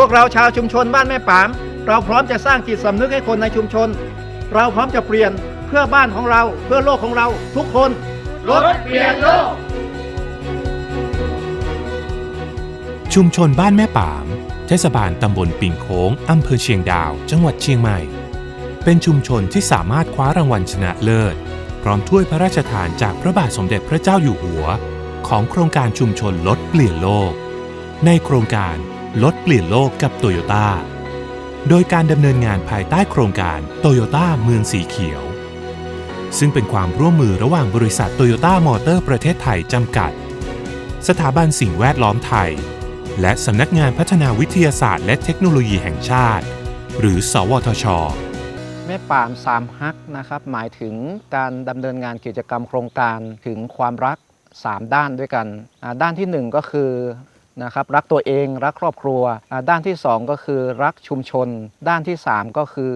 พวกเราชาวชุมชนบ้านแม่ปาม เราพร้อมจะสร้างจิตสำนึกให้คนในชุมชน เราพร้อมจะเปลี่ยนเพื่อบ้านของเราเพื่อโลกของเราทุกคนรถเปลี่ยนโลก ชุมชนบ้านแม่ปาม เทศบาลตำบลปิ่งโค้งอำเภอเชียงดาว จังหวัดเชียงใหม่ เป็นชุมชนที่สามารถคว้ารางวัลชนะเลิศ พร้อมถ้วยพระราชทานจากพระบาทสมเด็จพระเจ้าอยู่หัว ของโครงการชุมชนลดเปลี่ยนโลก ในโครงการ ลดเปลี่ยนโลกกับโตโยต้า โดยการดำเนินงานภายใต้โครงการโตโยต้าเมืองสีเขียว ซึ่งเป็นความร่วมมือระหว่างบริษัทโตโยต้ามอเตอร์ประเทศไทยจำกัด สถาบันสิ่งแวดล้อมไทย และสำนักงานพัฒนาวิทยาศาสตร์และเทคโนโลยีแห่งชาติ หรือ สวทช แม่ป่ามสามฮักนะครับหมายถึงการดำเนินงานกิจกรรมโครงการถึงความรัก 3 ด้านด้วยกัน ด้านที่ 1 ก็คือ นะครับรักตัวเองรักครอบครัว ด้านที่ 2 ก็คือรักชุมชน ด้านที่ 3 ก็คือ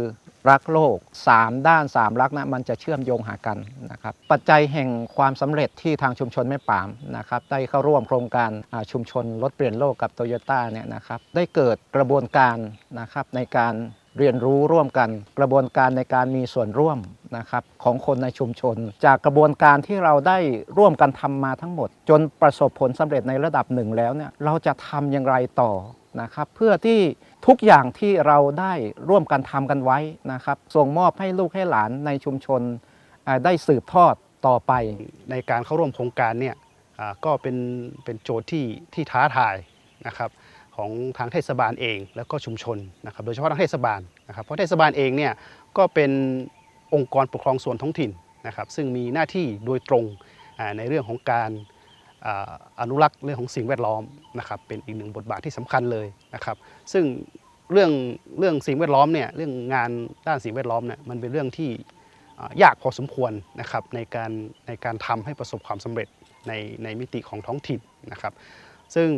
รักโลก 3 ด้าน 3 รักนะมันจะเชื่อมโยงหากันนะครับปัจจัยแห่งความสำเร็จที่ทางชุมชนแม่ปามนะครับได้เข้าร่วมโครงการชุมชนรถเปลี่ยนโลกกับโตโยต้าเนี่ยนะครับได้เกิดกระบวนการนะครับในการเรียนรู้ร่วมกัน กระบวนการในการมีส่วนร่วม นะครับของคนในชุมชน จากกระบวนการที่เราได้ร่วมกันทำมาทั้งหมด จนประสบผลสำเร็จในระดับหนึ่งแล้วเนี่ยเราจะทำอย่างไรต่อนะครับเพื่อที่ทุกอย่างที่เราได้ร่วมกันทำกันไว้นะครับส่งมอบให้ลูกให้หลานในชุมชนได้สืบทอดต่อไป ในการเข้าร่วมโครงการเนี่ยก็เป็นเป็นโจทย์ที่ที่ท้าทายนะครับของทางเทศบาลเองแล้วก็ชุมชนนะครับโดยเฉพาะทางเทศบาลนะครับเพราะเทศบาลเองเนี่ยก็เป็น องค์กรปกครองส่วนท้องถิ่นนะครับ ซึ่งมีหน้าที่โดยตรงในเรื่องของการอนุรักษ์เรื่องของสิ่งแวดล้อมนะครับ เป็นอีกหนึ่งบทบาทที่สำคัญเลยนะครับ ซึ่งเรื่องเรื่องสิ่งแวดล้อมเนี่ยเรื่องงานด้านสิ่งแวดล้อมเนี่ยมันเป็นเรื่องที่ยากพอสมควรนะครับในการในการทำให้ประสบความสำเร็จในในมิติของท้องถิ่นนะครับ ซึ่ง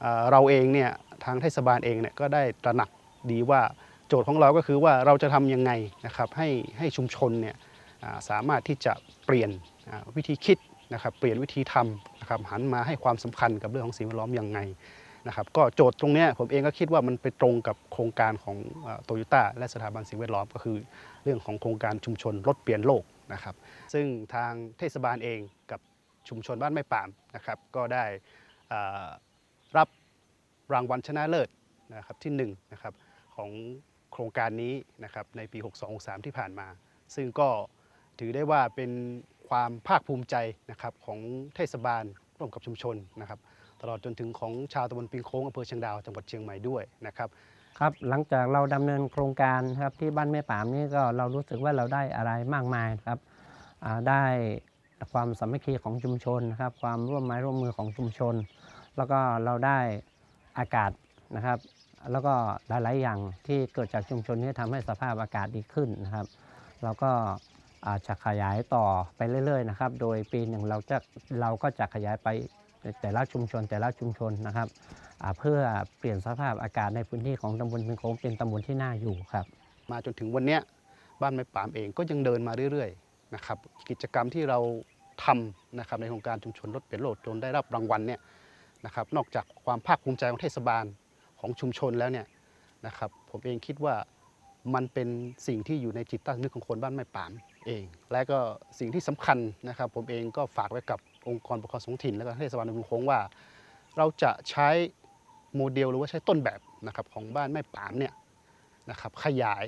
เอ่อเราเองเนี่ยทางเทศบาลเองเนี่ยก็ได้ตระหนักดีว่า โจทย์ของเราก็คือว่าเราจะทำยังไงนะครับให้ให้ชุมชนเนี่ยสามารถที่จะเปลี่ยนวิธีคิดนะครับเปลี่ยนวิธีทำนะครับหันมาให้ความสำคัญกับเรื่องของสิ่งแวดล้อมยังไงนะครับก็โจทย์ตรงนี้ผมเองก็คิดว่ามันไปตรงกับโครงการของโตโยต้าและสถาบันสิ่งแวดล้อมก็คือ เรื่องของโครงการชุมชนรถเปลี่ยนโลกนะครับซึ่งทางเทศบาลเองกับชุมชนบ้านไม้ป่ามนะครับก็ได้รับรางวัลชนะเลิศนะครับที่1นงนะครับของ โครงการนี้นะครับในปี 62-63 ที่ผ่านมา ซึ่งก็ถือได้ว่าเป็นความภาคภูมิใจนะครับของเทศบาลร่วมกับชุมชนนะครับตลอดจนถึงของชาวตำบลปิงโค้งอำเภอเชียงดาวจังหวัดเชียงใหม่ด้วยนะครับครับหลังจากเราดำเนินโครงการครับที่บ้านแม่ปามนี่ก็เรารู้สึกว่าเราได้อะไรมากมายครับได้ความสามัคคีของชุมชนนะครับความร่วมไม้ร่วมมือของชุมชน แล้วก็เราได้อากาศนะครับ แล้วก็หลาย ๆ อย่างที่เกิดจากชุมชนนี้ทำให้สภาพอากาศดีขึ้นนะครับ เราก็อาจจะขยายต่อไปเรื่อย ๆ นะครับ โดยปีหนึ่งเราจะเราก็จะขยายไปแต่ละชุมชนแต่ละชุมชนนะครับเพื่อเปลี่ยนสภาพอากาศในพื้นที่ของตำบลเป็นโค้งเป็นตำบลที่น่าอยู่ครับ มาจนถึงวันนี้บ้านไม้ปามเองก็ยังเดินมาเรื่อยๆนะครับกิจกรรมที่เราทำนะครับในโครงการชุมชนรถเปลี่ยนโลกจนได้รับรางวัลเนี่ยนะครับนอกจากความภาคภูมิใจของเทศบาล ของชุมชนแล้วเนี่ยนะครับผมเองคิดว่ามันเป็นสิ่งที่อยู่ในจิตใต้สำนึกของคนบ้านไม้ปามเอง และก็สิ่งที่สำคัญนะครับ ผมเองก็ฝากไว้กับองค์กรปกครองท้องถิ่น และก็เทศบาลในเมืองคงว่า เราจะใช้โมเดลหรือว่าใช้ต้นแบบนะครับของบ้านไม้ปามเนี่ยนะครับขยาย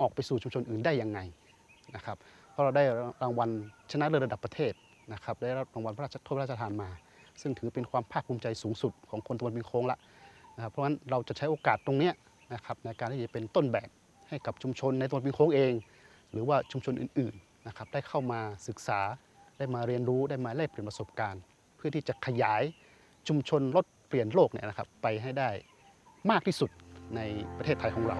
ออกไปสู่ชุมชนอื่นได้ยังไงนะครับเพราะเราได้รางวัลชนะเลิศระดับประเทศนะครับได้รับรางวัลพระราชทานพระราชทานมา ซึ่งถือเป็นความภาคภูมิใจสูงสุดของคนตะวันเป็นโค้งละ นะครับเพราะฉะนั้นเราจะใช้โอกาสตรงนี้นะครับในการที่จะเป็นต้นแบบให้กับชุมชนในตะวันเป็นโค้งเอง หรือว่าชุมชนอื่นๆนะครับได้เข้ามาศึกษาได้มาเรียนรู้ได้มาแลกเปลี่ยนประสบการณ์ เพื่อที่จะขยายชุมชนลดเปลี่ยนโลกเนี่ยนะครับไปให้ได้มากที่สุดในประเทศไทยของเรา